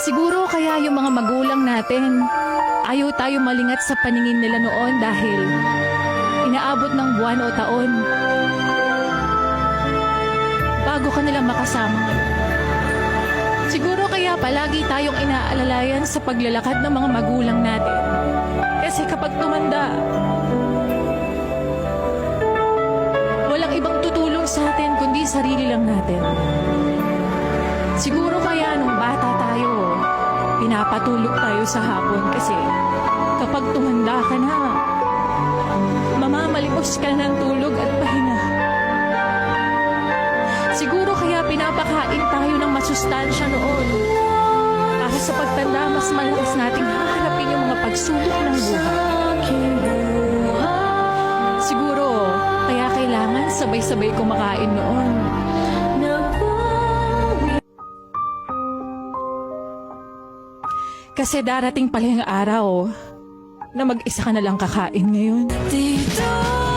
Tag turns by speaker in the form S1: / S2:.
S1: Siguro kaya yung mga magulang natin, ayaw tayo malingat sa paningin nila noon dahil inaabot ng buwan o taon bago ka nila makasama. Siguro kaya palagi tayong inaalalayan sa paglalakad ng mga magulang natin. Kasi kapag tumanda, walang ibang tutulong sa atin kundi sarili lang natin. Siguro pinapatulog tayo sa hapon kasi kapag tumanda ka na, mamamalimos ka ng tulog at pahinga. Siguro kaya pinapakain tayo ng masustansya noon. Para sa pagtanda, mas malakas nating hahanapin yung mga pagsubok ng buhay. Siguro, kaya kailangan sabay-sabay kumakain noon. Kasi darating pala yung araw na mag-isa ka na lang kakain ngayon.
S2: Dito